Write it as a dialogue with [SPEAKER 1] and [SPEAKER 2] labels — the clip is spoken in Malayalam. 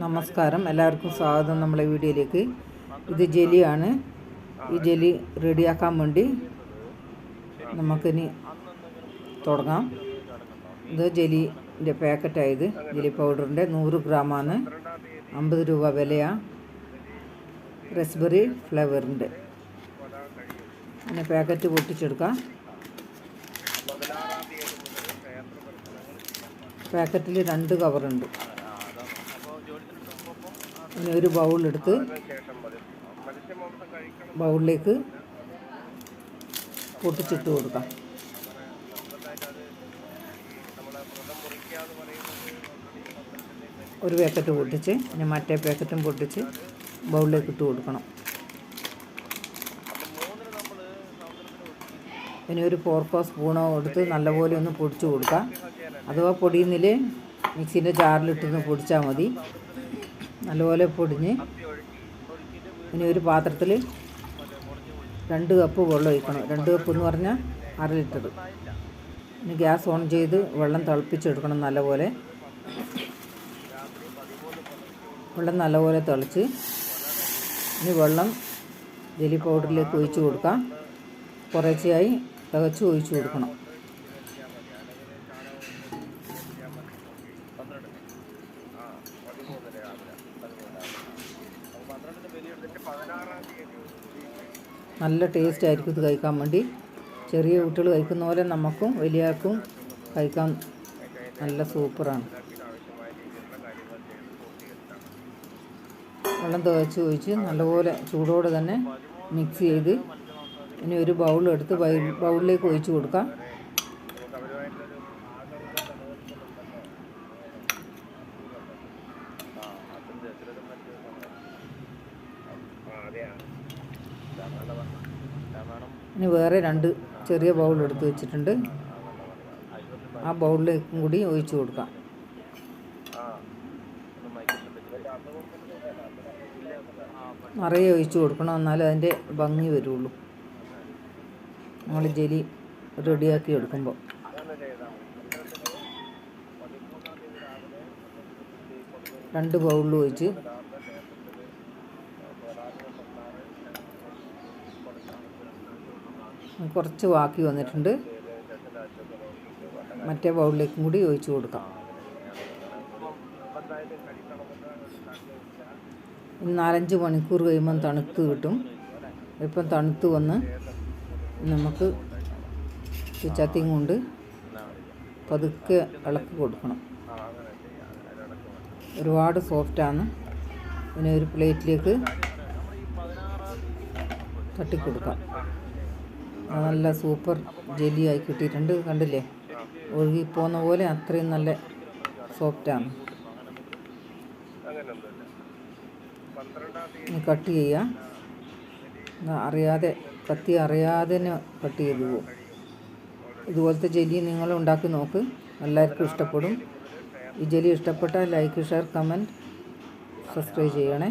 [SPEAKER 1] നമസ്കാരം. എല്ലാവർക്കും സ്വാഗതം നമ്മളെ വീഡിയോയിലേക്ക്. ഇത് ജെലിയാണ്. ഈ ജെലി റെഡിയാക്കാൻ വേണ്ടി നമുക്കിനി തുടങ്ങാം. ഇത് ജെലിന്റെ പാക്കറ്റായത്. ജെലി പൗഡറിന്റെ നൂറ് ഗ്രാമാണ്. അമ്പത് രൂപ വിലയാണ് റസ്ബെറി ഫ്ലേവറിന്റെ. പിന്നെ പാക്കറ്റ് പൊട്ടിച്ചെടുക്കാം. പാക്കറ്റിൽ രണ്ട് കവറുണ്ട്. ഇനി ഒരു ബൗളെടുത്ത് ബൗളിലേക്ക് പൊട്ടിച്ചിട്ട് കൊടുക്കാം. ഒരു പാക്കറ്റ് പൊട്ടിച്ച് പിന്നെ മറ്റേ പാക്കറ്റും പൊട്ടിച്ച് ബൗളിലേക്ക് ഇട്ട് കൊടുക്കണം. പിന്നെ ഒരു ഫോർക്കോ സ്പൂണോ എടുത്ത് നല്ലപോലെ ഒന്ന് പൊടിച്ച് കൊടുക്കാം. അഥവാ പൊടിയുന്നിൽ മിക്സിന്റെ ജാറിലിട്ടൊന്ന് പൊടിച്ചാൽ മതി. നല്ലപോലെ പൊടിഞ്ഞ് ഇനി ഒരു പാത്രത്തിൽ രണ്ട് കപ്പ് വെള്ളം ഒഴിക്കണം. രണ്ട് കപ്പ് എന്ന് പറഞ്ഞാൽ അര ലിറ്റർ. ഇനി ഗ്യാസ് ഓൺ ചെയ്ത് വെള്ളം തിളപ്പിച്ചെടുക്കണം നല്ലപോലെ. വെള്ളം നല്ലപോലെ തിളച്ച് ഇനി വെള്ളം ജെലി പൗഡറിലേക്ക് ഒഴിച്ചു കൊടുക്കാം. കുറേശ്ശെയായി തികച്ച് ഒഴിച്ചു കൊടുക്കണം. നല്ല ടേസ്റ്റ് ആയിരിക്കും ഇത് കഴിക്കാൻ വേണ്ടി. ചെറിയ കുട്ടികൾ കഴിക്കുന്ന പോലെ നമുക്കും വലിയവർക്കും കഴിക്കാൻ നല്ല സൂപ്പറാണ് വെള്ളം തേച്ച് ഒഴിച്ച് നല്ലപോലെ ചൂടോടെ തന്നെ മിക്സ് ചെയ്ത് ഇനി ഒരു ബൗളെടുത്ത് ബൗളിലേക്ക് ഒഴിച്ച് കൊടുക്കാം. ഇനി വേറെ രണ്ട് ചെറിയ ബൗൾ എടുത്ത് വെച്ചിട്ടുണ്ട് ആ ബൗളിലേക്കും കൂടി ഒഴിച്ചു കൊടുക്കാം നിറയെ ഒഴിച്ചു കൊടുക്കണം എന്നാലേ അതിന്റെ ഭംഗി വരുള്ളൂ നമ്മൾ ജലി റെഡിയാക്കി എടുക്കുമ്പോൾ രണ്ട് ബൗളിൽ ഒഴിച്ച്. കുറച്ച് ബാക്കി വന്നിട്ടുണ്ട്. മറ്റേ ബൗളിലേക്കും കൂടി ഒഴിച്ചു കൊടുക്കാം. നാലഞ്ച് മണിക്കൂർ കഴിയുമ്പം തണുത്ത് കിട്ടും. ഇപ്പം തണുത്ത് വന്ന് നമുക്ക് ചത്തിയും കൊണ്ട് പതുക്കെ ഇളക്കി കൊടുക്കണം. ഒരുപാട് സോഫ്റ്റാണ്. പിന്നെ ഒരു പ്ലേറ്റിലേക്ക് തട്ടിക്കൊടുക്കാം. നല്ല സൂപ്പർ ജെല്ലിയായി കിട്ടിയിട്ടുണ്ട്. കണ്ടില്ലേ? ഒഴുകിപ്പോകുന്ന പോലെ അത്രയും നല്ല സോഫ്റ്റാണ്. കട്ട് ചെയ്യാം അറിയാതെ കത്തി അറിയാതെ തന്നെ കട്ട് ചെയ്ത് പോകും. ഇതുപോലത്തെ ജെല്ലി നിങ്ങൾ ഉണ്ടാക്കി നോക്ക്. എല്ലാവർക്കും ഇഷ്ടപ്പെടും. ഈ ജെല്ലി ഇഷ്ടപ്പെട്ടാൽ ലൈക്ക് ഷെയർ കമന്റ് സബ്സ്ക്രൈബ് ചെയ്യണേ.